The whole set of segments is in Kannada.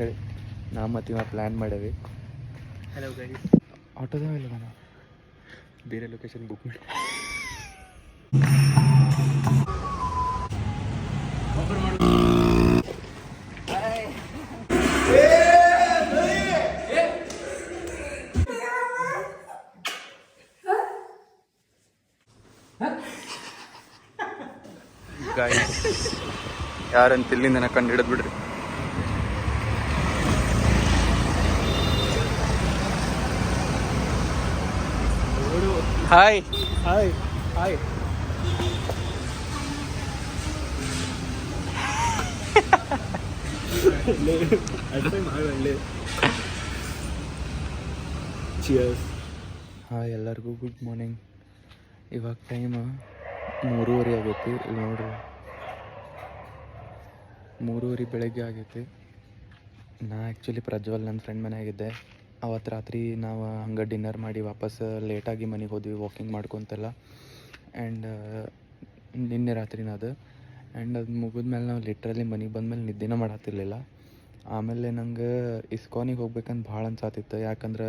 ಹೇಳಿ. ನಾ ಮತ್ತು ಇವಾಗ ಪ್ಲ್ಯಾನ್ ಮಾಡೇವಿ. ಹಲೋ ಗೈಸ್ ಆಟೋದೇ ಇಲ್ಲ ನಾನು ಬೇರೆ ಲೊಕೇಶನ್ ಬುಕ್ ಮಾಡಿ. ಗಾಯ್ಸ್ ಯಾರಂತ ಇಲ್ಲಿಂದ ಕಂಡು ಹಿಡಿದು hi hi hi cheers hi ಎಲ್ಲರಿಗೂ ಗುಡ್ ಮಾರ್ನಿಂಗ್ ಇವಾಗ ಟೈಮ್ ಮೂರುವರೆ ಆಗೈತಿ. ಇಲ್ಲಿ ನೋಡ್ರಿ. ಮೂರುವರೆ ಬೆಳಗ್ಗೆ ಆಗೈತಿ. ನಾ ಆ್ಯಕ್ಚುಲಿ ಪ್ರಜ್ವಲ್ ನನ್ನ ಫ್ರೆಂಡ್ ಮನೆಯಾಗಿದ್ದೆ ಅವತ್ತು ರಾತ್ರಿ ನಾವು ಹಂಗೆ ಡಿನ್ನರ್ ಮಾಡಿ ವಾಪಸ್ ಲೇಟಾಗಿ ಮನೆಗೆ ಹೋದ್ವಿ ವಾಕಿಂಗ್ ಮಾಡ್ಕೊತೆಲ್ಲ. ಆ್ಯಂಡ್ ನಿನ್ನೆ ರಾತ್ರಿನ ಅದು. ಆ್ಯಂಡ್ ಅದು ಮುಗಿದ್ಮೇಲೆ ನಾವು ಲಿಟ್ರಲಿ ಮನೆಗೆ ಬಂದಮೇಲೆ ನಿದ್ದೆನ ಮಾಡತ್ತಿರಲಿಲ್ಲ ಆಮೇಲೆ ನಂಗೆ ಇಸ್ಕಾನಿಗೆ ಹೋಗ್ಬೇಕಂತ ಭಾಳ ಅನ್ಸಾತಿತ್ತು. ಯಾಕಂದ್ರೆ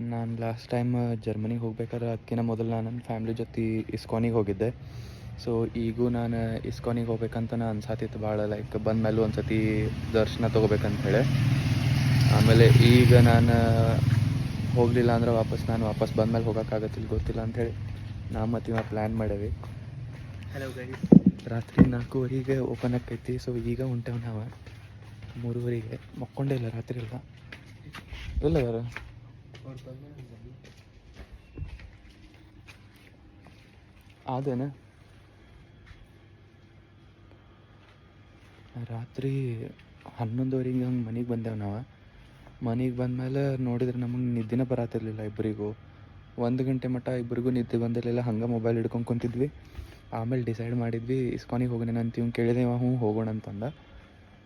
ನಾನು ಲಾಸ್ಟ್ ಟೈಮ್ ಜರ್ಮನಿಗೆ ಹೋಗ್ಬೇಕಾದ್ರೆ ಅದಕ್ಕಿಂತ ಮೊದಲು ನಾನು ನನ್ನ ಫ್ಯಾಮ್ಲಿ ಜೊತೆ ಇಸ್ಕಾನಿಗೆ ಹೋಗಿದ್ದೆ. ಸೊ ಈಗೂ ನಾನು ಇಸ್ಕಾನಿಗೆ ಹೋಗ್ಬೇಕಂತ ಅನ್ಸಾತಿತ್ತು ಭಾಳ. ಲೈಕ್ ಬಂದಮೇಲೆ ಒಂದು ಸತಿ ದರ್ಶನ ತೊಗೋಬೇಕಂತ ಹೇಳಿ. ಆಮೇಲೆ ಈಗ ನಾನು ಹೋಗಲಿಲ್ಲ ಅಂದ್ರೆ ವಾಪಸ್ ನಾನು ವಾಪಸ್ ಬಂದಮೇಲೆ ಹೋಗೋಕ್ಕಾಗತ್ತಿಲ್ಲ ಗೊತ್ತಿಲ್ಲ ಅಂಥೇಳಿ ನಾ ಮತ್ತು ಇವ ಪ್ಲ್ಯಾನ್ ಮಾಡೇವಿ. ಹಲೋ ಗೈಸ್ ರಾತ್ರಿ ನಾಲ್ಕೂವರೆಗೆ ಓಪನ್ ಆಕೈತಿ ಸೊ ಈಗ ಹೊಂಟೇವು ನಾವು ಮೂರುವರೆಗೆ. ಮಕ್ಕೊಂಡೇ ಇಲ್ಲ ರಾತ್ರಿ ಎಲ್ಲ. ಇಲ್ಲ ಯಾರು ಅದೇನ ರಾತ್ರಿ ಹನ್ನೊಂದುವರೆಗೆ ಹಂಗೆ ಮನೆಗೆ ಬಂದೆವು ನಾವು. ಮನೆಗೆ ಬಂದಮೇಲೆ ನೋಡಿದ್ರೆ ನಮಗೆ ನಿದ್ದೆನೇ ಬರತ್ತಿರಲಿಲ್ಲ ಇಬ್ಬರಿಗೂ ಒಂದು ಗಂಟೆ ಮಟ್ಟ ಇಬ್ಬರಿಗೂ ನಿದ್ದೆ ಬಂದಿರಲಿಲ್ಲ, ಹಂಗೆ ಮೊಬೈಲ್ ಹಿಡ್ಕೊಂಡು ಕುಂತಿದ್ವಿ. ಆಮೇಲೆ ಡಿಸೈಡ್ ಮಾಡಿದ್ವಿ ಇಸ್ಕಾನಿಗೆ ಹೋಗೋಣ ಅಂತ ಇವ್ನು ಕೇಳಿದೆ, ಇವ ಹ್ಞೂ ಹೋಗೋಣ ಅಂತಂದ.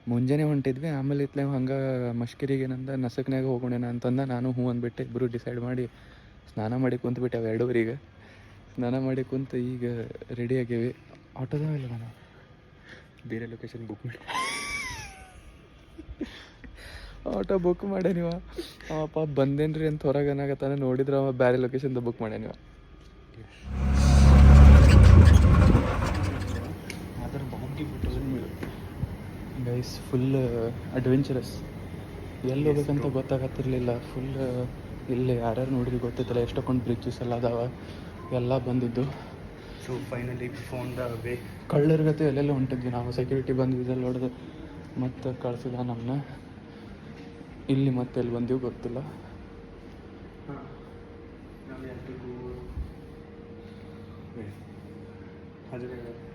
ಮುಂಜಾನೆ ಹೊಂಟಿದ್ವಿ, ಆಮೇಲೆ ಇತ್ಲೆ ಹಂಗೆ ಮಷ್ಕಿರಿಗೆ ಏನಂದ ನಸಕ್ನಾಗ ಹೋಗೋಣ ಅಂತಂದ. ನಾನು ಹ್ಞೂ ಅಂದ್ಬಿಟ್ಟೆ ಇಬ್ಬರು ಡಿಸೈಡ್ ಮಾಡಿ ಸ್ನಾನ ಮಾಡಿ ಕುಂತ್ಬಿಟ್ಟೆ ಬಿಟ್ಟೆವು ಎರಡೂವರೆಗೆ. ಸ್ನಾನ ಮಾಡಿ ಕುಂತು ಈಗ ರೆಡಿ ಆಗೇವಿ. ಆಟೋದಾವ ಇಲ್ಲ ನಾನು? ಬೇರೆ ಲೊಕೇಶನ್ ಬುಕ್ ಮಾಡಿ ಆಟೋ ಬುಕ್ ಮಾಡ್ಯಾನಿವ ನೀವು? ಅವ ಪಾಪ ಬಂದೇನ್ರಿ ಅಂತ ಹೊರಗೆ ಏನಾಗತ್ತಾನೆ ನೋಡಿದ್ರೆ ಅವ ಬೇರೆ ಲೊಕೇಶನ್ದು ಬುಕ್ ಮಾಡ್ಯಾನಿವ ನೀವು. ಗೈಸ್ ಫುಲ್ ಅಡ್ವೆಂಚರಸ್ ಎಲ್ಲಿ ಹೋಗ್ಬೇಕಂತ ಗೊತ್ತಾಗತ್ತಿರಲಿಲ್ಲ. ಫುಲ್ ಇಲ್ಲಿ ಯಾರ್ಯಾರು ನೋಡಿದ್ರು ಗೊತ್ತಿತ್ತಲ್ಲ ಎಷ್ಟೊಂದು ಬ್ರಿಡ್ಜಸ್ ಎಲ್ಲ ಅದಾವ ಎಲ್ಲ ಬಂದಿದ್ದು. So finally phone the way ಕಳ್ಳರ ಗತೆ ಎಲ್ಲೆಲ್ಲ ಹೊಂಟಿದ್ವಿ ನಾವು ಸೆಕ್ಯೂರಿಟಿ ಬಂದಿದ್ದೆಲ್ಲ ಹೊಡೆದು ಮತ್ತೆ ಕಳ್ಸಿದ ನಮ್ಮನ್ನ ಇಲ್ಲಿ ಮತ್ತೆ ಎಲ್ಲಿ ಬಂದೀವಿ ಗೊತ್ತಿಲ್ಲ.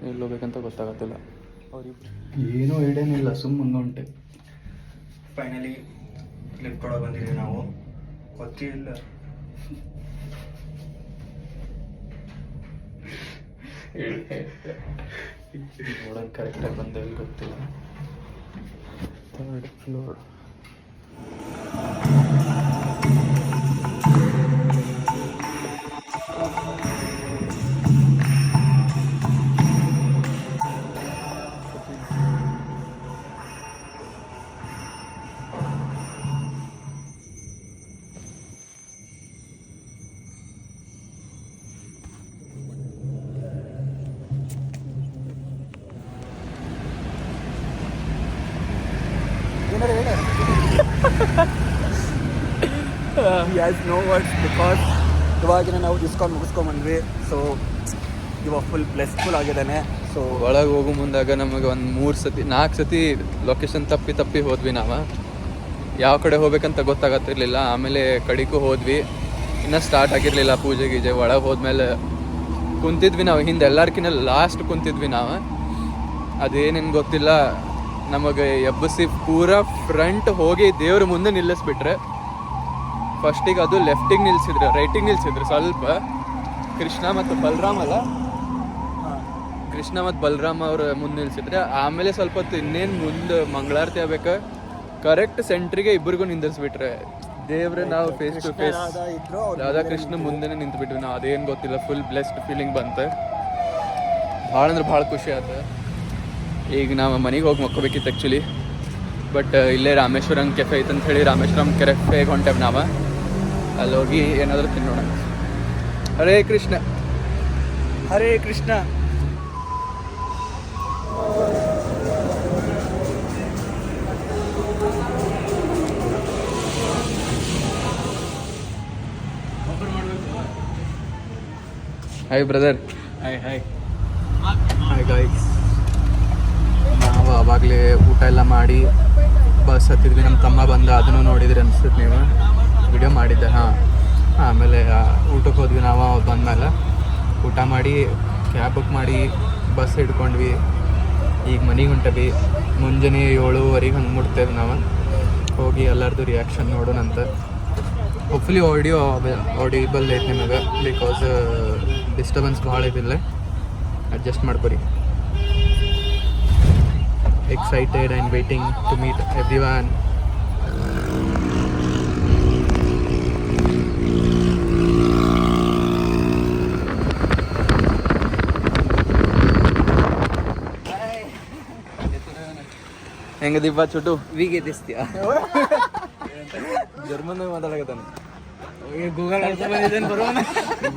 ಎಲ್ಲಿ ಹೋಗ್ಬೇಕಂತ ಗೊತ್ತಾಗತ್ತಿಲ್ಲ. ಅವ್ರಿಗೆ ಏನೂ ಐಡಿಯಾನಿಲ್ಲ ಸುಮ್ಮನೆ ಹೊಂಟೆ ಫೈನಲಿ ಕ್ಲಿಪ್ ಕೊಡೋ ಬಂದಿದ್ದೀವಿ ನಾವು. ಗೊತ್ತಿಲ್ಲ ನೋಡೋಣ ಕರೆಕ್ಟಾಗಿ ಬಂದೇವಿ ಗೊತ್ತಿಲ್ಲ. Third floor Gracias. Yes no words because ಇವಾಗಿನ ನಾವು ಇಸ್ಕೊಂಡು ಮುಗಿಸ್ಕೊಂಬಂದ್ವಿ ಸೊ ಇವಾಗ ಫುಲ್ ಬ್ಲೆಸ್ಫುಲ್ ಆಗಿದ್ದಾನೆ. ಸೊ ಒಳಗೆ ಹೋಗೋ ಮುಂದಾಗ ನಮಗೆ ಒಂದು ಮೂರು ಸತಿ ನಾಲ್ಕು ಸತಿ ಲೊಕೇಶನ್ ತಪ್ಪಿ ತಪ್ಪಿ ಹೋದ್ವಿ ನಾವು. ಯಾವ ಕಡೆ ಹೋಗ್ಬೇಕಂತ ಗೊತ್ತಾಗತ್ತಿರ್ಲಿಲ್ಲ, ಆಮೇಲೆ ಕಡೆಗೂ ಹೋದ್ವಿ. ಇನ್ನೂ ಸ್ಟಾರ್ಟ್ ಆಗಿರಲಿಲ್ಲ ಪೂಜೆ ಗೀಜೆ, ಒಳಗೆ ಹೋದ್ಮೇಲೆ ಕುಂತಿದ್ವಿ ನಾವು, ಹಿಂದೆ ಎಲ್ಲರ್ಕಿನ್ನ ಲಾಸ್ಟ್ ಕುಂತಿದ್ವಿ ನಾವು. ಅದೇನೇನು ಗೊತ್ತಿಲ್ಲ ನಮಗೆ ಎಬ್ಬಸಿ ಪೂರಾ ಫ್ರಂಟ್ ಹೋಗಿ ದೇವ್ರ ಮುಂದೆ ನಿಲ್ಲಿಸ್ಬಿಟ್ರೆ ಫಸ್ಟಿಗೆ ಅದು ಲೆಫ್ಟಿಗೆ ನಿಲ್ಸಿದ್ರು ರೈಟಿಗೆ ನಿಲ್ಸಿದ್ರು ಸ್ವಲ್ಪ ಕೃಷ್ಣ ಮತ್ತು ಬಲರಾಮ್ ಅಲ್ಲ? ಕೃಷ್ಣ ಮತ್ತು ಬಲರಾಮ್ ಅವ್ರ ಮುಂದೆ ನಿಲ್ಸಿದ್ರೆ ಆಮೇಲೆ ಸ್ವಲ್ಪ ಹೊತ್ತು ಇನ್ನೇನು ಮುಂದೆ ಮಂಗಳಾರತಿ ಆಗ್ಬೇಕು. ಕರೆಕ್ಟ್ ಸೆಂಟ್ರಿಗೆ ಇಬ್ಬರಿಗೂ ನಿಂದಿರ್ಸ್ಬಿಟ್ರೆ ದೇವ್ರೆ ನಾವು ಫೇಸ್ ಟು ಫೇಸ್ ರಾಧಾಕೃಷ್ಣ ಮುಂದೆನೆ ನಿಂತ್ಬಿಟ್ವಿ ನಾವು. ಅದೇನು ಗೊತ್ತಿಲ್ಲ ಫುಲ್ ಬ್ಲೆಸ್ಡ್ ಫೀಲಿಂಗ್ ಬಂತು. ಭಾಳ ಅಂದ್ರೆ ಭಾಳ ಖುಷಿ ಆಯ್ತು ಈಗ ನಾವು ಮನೆಗೆ ಹೋಗಿ ಮಕ್ಕೋಬೇಕಿತ್ತು ಆ್ಯಕ್ಚುಲಿ ಬಟ್ ಇಲ್ಲೇ ರಾಮೇಶ್ವರಂ ಕೆಫೆ ಐತೆ ಅಂತ ಹೇಳಿ ರಾಮೇಶ್ವರಂ ಕೆಫೆಗೆ ಹೊಂಟೇವೆ ನಾವು. ಅಲ್ಲಿ ಹೋಗಿ ಏನಾದರೂ ತಿನ್ನೋಣ. Hare Krishna. Hare Krishna. Hi brother hi hi hi guys ನಾವು ಅವಾಗಲೇ ಊಟ ಎಲ್ಲ ಮಾಡಿ ಬಸ್ ಹತ್ತಿದ್ವಿ ನಮ್ಮ ತಮ್ಮ ಬಂದ, ಅದನ್ನು ನೋಡಿದ್ರಿ ಅನ್ಸುತ್ತೆ ನೀವು. ವಿಡಿಯೋ ಮಾಡಿದ್ದೆ, ಹಾಂ. ಆಮೇಲೆ ಊಟಕ್ಕೆ ಹೋದ್ವಿ ನಾವು ಬಂದಮೇಲೆ. ಊಟ ಮಾಡಿ ಕ್ಯಾಬ್ ಬುಕ್ ಮಾಡಿ, ಬಸ್ ಹಿಡ್ಕೊಂಡ್ವಿ. ಈಗ ಮನೆಗೆ ಹೊಂಟವಿ ಮುಂಜಾನೆ ಏಳುವರೆಗೆ ಹಂಗೆ ಮುಟ್ತೇವೆ ನಾವು. ಹೋಗಿ ಎಲ್ಲರದು ರಿಯಾಕ್ಷನ್ ನೋಡೋಣಂತ ಹೋಪ್ಫುಲಿ ಆಡಿಯೋ ಆಡಿಬಲ್ ಐತೆ ನಿಮಗೆ ಬಿಕಾಸ್ ಡಿಸ್ಟರ್ಬೆನ್ಸ್ ಭಾಳ ಇದಿಲ್ಲ ಅಡ್ಜಸ್ಟ್ ಮಾಡ್ಕೊರಿ. Excited and waiting to meet everyone. One ಹೆಂಗ ದೀಪ ಚುಟು? ವಿಗೆ ತಿಸ್ತೀಯಾ ಜರ್ಮನ್ ಮಾತಾಡಕತ್ತಾನೆ. ಗೂಗಲ್ ಬರೋಣ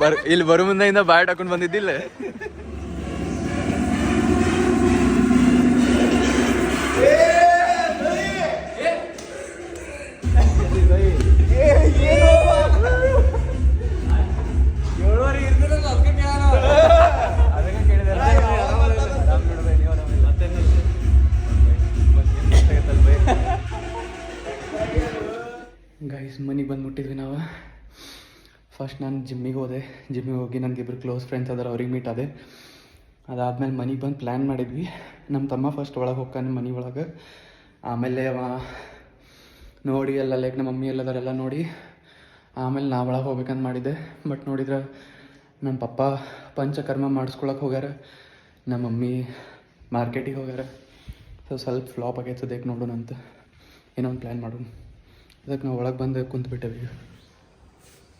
ಬರ್ ಇಲ್ಲಿ ಬರೋ ಮುಂದೆಯಿಂದ ಬಾಯ್ ಹಾಕೊಂಡು ಬಂದಿದ್ದಿಲ್ಲ. ಫಸ್ಟ್ ನಾನು ಜಿಮ್ಮಿಗೆ ಹೋದೆ. ಜಿಮ್ಮಿಗೆ ಹೋಗಿ ನನಗೆ ಇಬ್ಬರು ಕ್ಲೋಸ್ ಫ್ರೆಂಡ್ಸ್ ಅದಾರ ಅವ್ರಿಗೆ ಮೀಟ್ ಆದೆ. ಅದಾದಮೇಲೆ ಮನೆಗೆ ಬಂದು ಪ್ಲ್ಯಾನ್ ಮಾಡಿದ್ವಿ. ನಮ್ಮ ತಮ್ಮ ಫಸ್ಟ್ ಒಳಗೆ ಹೋಗ್ತಾನೆ ಮನೆ ಒಳಗೆ. ಆಮೇಲೆ ಅವ ನೋಡಿ ಎಲ್ಲ ಲೈಕ್ ನಮ್ಮ ಮಮ್ಮಿ ಎಲ್ಲದರೆಲ್ಲ ನೋಡಿ. ಆಮೇಲೆ ನಾ ಒಳಗೆ ಹೋಗ್ಬೇಕಂತ ಮಾಡಿದ್ದೆ. ಬಟ್ ನೋಡಿದ್ರೆ ನಮ್ಮ ಪಪ್ಪ ಪಂಚಕರ್ಮ ಮಾಡಿಸ್ಕೊಳಕ್ಕೆ ಹೋಗ್ಯಾರ. ನಮ್ಮ ಮಮ್ಮಿ ಮಾರ್ಕೆಟಿಗೆ ಹೋಗ್ಯಾರ. ಸೊ ಸ್ವಲ್ಪ ಫ್ಲಾಪ್ ಆಗೈತೆ ಸದ್ಯಕ್ಕೆ ನೋಡೋಣ ಅಂತ ಏನೋ ಒಂದು ಪ್ಲ್ಯಾನ್ ಮಾಡೋಣ. ಅದಕ್ಕೆ ನಾವು ಒಳಗೆ ಬಂದು ಕುಂತ್ಬಿಟ್ಟೇವಿ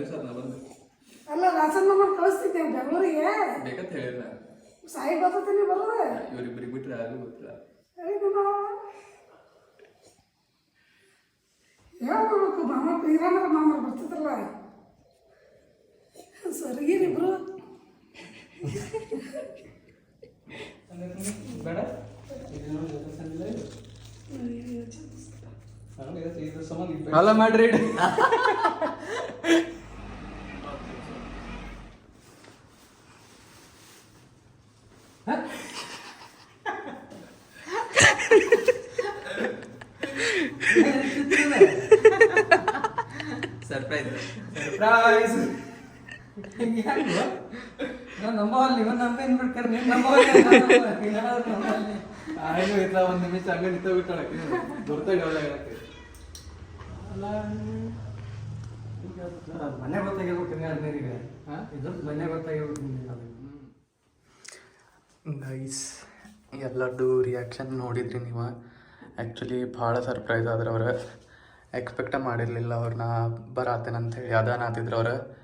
ಎರಡು ನಾನು ಅಲ್ಲ ರಾಸನ್ ಮಾಮನ್ ಕಳಿಸ್ತಿದ್ದೆ ಬೆಂಗಳೂರಿಗೆ. ಬೇಕಂತ ಹೇಳಿಲ್ಲ ಸಾಯಿ ಬರ್ತತೀನಿ ಬರೋದು. ಇವರಿಬ್ಬರಿಗೆ ಬಿಟ್ಟರೆ ಯಾರಿಗೂ ಗೊತ್ತಿಲ್ಲ. ಹೇಳ್ಬೇಕು ಮಾಮ ಇರಾಮರ ಮಾಮ ಬರ್ತಿದ್ರಲ್ಲ. ಸರಿಗಿರಿಬ್ರು ಬೇಡ. ಅಲ್ಲ ಮಾಡ್ರಿ. ನಾನು ನಂಬೇನ್ ಬಿಡ್ತಾರೆ ಆಯ್ತು ಒಂದು ನಿಮಿಷ ಹಂಗೆ ನಿಂತ ಮನೆ ಗೊತ್ತಾಗಿರ್ಬೇಕು ಗೊತ್ತಾಗಿರ್ಬೇಕು. ಗೈಸ್ ಎಲ್ಲರದ್ದು ರಿಯಾಕ್ಷನ್ ನೋಡಿದ್ರಿ ನೀವು? ಆ್ಯಕ್ಚುಲಿ ಭಾಳ ಸರ್ಪ್ರೈಸ್ ಆದ್ರೆ ಅವ್ರು ಎಕ್ಸ್ಪೆಕ್ಟ ಮಾಡಿರಲಿಲ್ಲ ಅವ್ರನ್ನ ಅದಾನ ಆತಿದ್ರು ಅವ್ರು.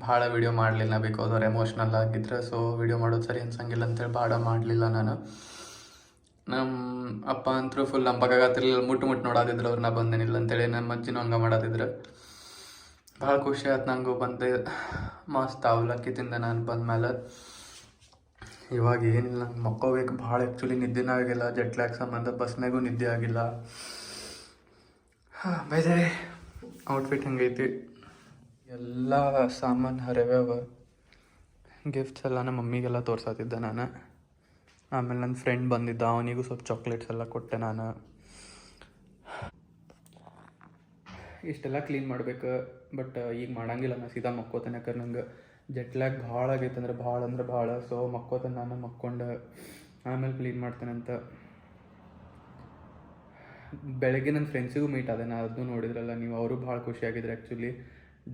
ಭಾಳ ವಿಡಿಯೋ ಮಾಡಲಿಲ್ಲ ಬಿಕಾಸ್ ಅವ್ರು ಎಮೋಷ್ನಲ್ ಆಗಿದ್ರೆ ಸೊ ವಿಡಿಯೋ ಮಾಡೋದು ಸರಿ ಅನ್ಸಂಗಿಲ್ಲ ಅಂತೇಳಿ ಭಾಳ ಮಾಡಲಿಲ್ಲ ನಾನು. ನಮ್ಮ ಅಪ್ಪ ಅಂತರೂ ಫುಲ್ ನಂಬಕಾಗತ್ತಿರಲಿಲ್ಲ ಮುಟ್ಟು ಮುಟ್ಟು ನೋಡಾತಿದ್ರು ಅವ್ರನ್ನ ಬಂದೇನಿಲ್ಲ ಅಂತೇಳಿ ನಮ್ಮ ಅಜ್ಜಿನೂ ಹಂಗೆ ಮಾಡತಿದ್ರು. ಭಾಳ ಖುಷಿ ಆಯ್ತು ನಂಗೆ ಬಂದೆ. ಮಸ್ತ್ ಅವಲಕ್ಕಿ ತಿಂದೆ ನಾನು ಬಂದಮೇಲೆ. ಇವಾಗ ಏನಿಲ್ಲ, ನಂಗೆ ಮಕ್ಕೋಬೇಕು. ಭಾಳ ಆ್ಯಕ್ಚುಲಿ ನಿದ್ದೆನೂ ಆಗಿಲ್ಲ. ಜೆಟ್ ಲ್ಯಾಗ್ ಸಂಬಂಧ ಬಸ್ನಾಗೂ ನಿದ್ದೆ ಆಗಿಲ್ಲ. ಬೈದೆ ಔಟ್ಫಿಟ್ ಹಂಗೈತಿ? ಎಲ್ಲ ಸಾಮಾನು ಹರಿವ್ಯಾವ ಗಿಫ್ಟ್ಸ್ ಎಲ್ಲ ನಮ್ಮ ಮಮ್ಮಿಗೆಲ್ಲ ತೋರ್ಸತ್ತಿದ್ದೆ ನಾನು. ಆಮೇಲೆ ನನ್ನ ಫ್ರೆಂಡ್ ಬಂದಿದ್ದ, ಅವನಿಗೂ ಸ್ವಲ್ಪ ಚಾಕ್ಲೇಟ್ಸ್ ಎಲ್ಲ ಕೊಟ್ಟೆ ನಾನು. ಇಷ್ಟೆಲ್ಲ ಕ್ಲೀನ್ ಮಾಡ್ಬೇಕು ಬಟ್ ಈಗ ಮಾಡಂಗಿಲ್ಲ ನಾನು ಸೀದಾ ಮಕ್ಕೋತೇನೆ ಯಾಕಂದ್ರೆ ನಂಗೆ. ಜೆಟ್ ಲ್ಯಾಗ್ ಭಾಳ ಆಗೈತೆ ಅಂದ್ರೆ ಭಾಳ ಅಂದ್ರೆ ಭಾಳ ಸೊ ಮಕ್ಕೋತನ ನಾನು ಮಕ್ಕೊಂಡು. ಆಮೇಲೆ ಕ್ಲೀನ್ ಮಾಡ್ತೇನೆ ಅಂತ. ಬೆಳಗ್ಗೆ ನನ್ನ ಫ್ರೆಂಡ್ಸಿಗೂ ಮೀಟ್ ಆದೆ. ನಾ ಅದನ್ನು ನೋಡಿದ್ರಲ್ಲ, ನೀವು ಅವರು ಭಾಳ ಖುಷಿಯಾಗಿದ್ರು ಆ್ಯಕ್ಚುಲಿ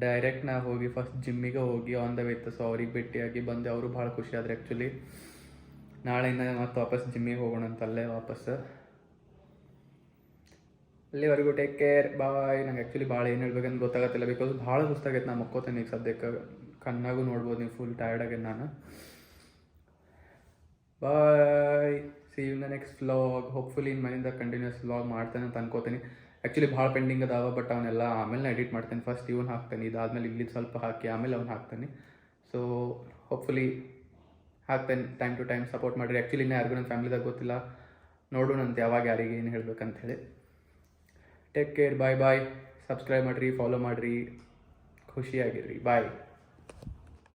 ಡೈರೆಕ್ಟ್ ನಾ ಹೋಗಿ ಫಸ್ಟ್ ಜಿಮ್ಮಿಗೆ ಹೋಗಿ ಆನ್ ದ ವೇತ್ ಸೊ ಅವ್ರಿಗೆ ಭೇಟಿಯಾಗಿ ಬಂದೆ. ಅವರು ಭಾಳ ಖುಷಿ ಆದ್ರೆ ಆ್ಯಕ್ಚುಲಿ ನಾಳೆಯಿಂದ ಮತ್ತೆ ವಾಪಸ್ ಜಿಮ್ಮಿಗೆ ಹೋಗೋಣ ಅಂತ ಅಲ್ಲೇ ವಾಪಸ್. ಅಲ್ಲಿವರೆಗೂ ಟೇಕ್ ಕೇರ್ ಬಾಯ್ ನಂಗೆ ಆ್ಯಕ್ಚುಲಿ ಭಾಳ ಏನು ಹೇಳ್ಬೇಕಂತ ಗೊತ್ತಾಗತ್ತಿಲ್ಲ. ಬಿಕಾಸ್ ಭಾಳ ಸುಸ್ತಾಗೈತೆ ನಾ ಮಕ್ಕೋತೇನೆ ಈಗ ಸದ್ಯಕ್ಕೆ. ಕಣ್ಣಾಗೂ ನೋಡ್ಬೋದು ನೀವು ಫುಲ್ ಟಯರ್ಡ್ ಆಗೈತೆ ನಾನು. Bye see in the next vlog hopefully ಇನ್ನು ಮನೆಯಿಂದ ಕಂಟಿನ್ಯೂಸ್ ವ್ಲಾಗ್ ಮಾಡ್ತಾನೆ ಅಂತ ಅನ್ಕೋತೀನಿ. ಆ್ಯಕ್ಚುಲಿ ಭಾಳ ಪೆಂಡಿಂಗ್ ಅದಾವ ಬಟ್ ಅವನ್ನೆಲ್ಲ ಆಮೇಲೆ ಎಡಿಟ್ ಮಾಡ್ತೇನೆ. ಫಸ್ಟ್ ಇವನು ಹಾಕ್ತೇನೆ, ಇದಾದಮೇಲೆ ಇಲ್ಲಿ ಸ್ವಲ್ಪ ಹಾಕಿ ಆಮೇಲೆ ಅವ್ನು ಹಾಕ್ತೇನೆ. ಸೊ ಹೋಪ್ಫುಲಿ ಹಾಕ್ತೇನೆ ಟೈಮ್ ಟು ಟೈಮ್ ಸಪೋರ್ಟ್ ಮಾಡಿರಿ. ಆ್ಯಕ್ಚುಲಿ ಇನ್ನೂ ಯಾರಿಗೂ ನನ್ನ ಫ್ಯಾಮಿಲಿದಾಗ ಗೊತ್ತಿಲ್ಲ. ನೋಡೋಣಂತೆ ಯಾವಾಗ ಯಾರಿಗೆ ಏನು ಹೇಳಬೇಕಂತೇಳಿ. Take care bye bye subscribe ಮಾಡಿರಿ ಫಾಲೋ ಮಾಡಿರಿ. ಖುಷಿಯಾಗಿರ್ರಿ. ಬಾಯ್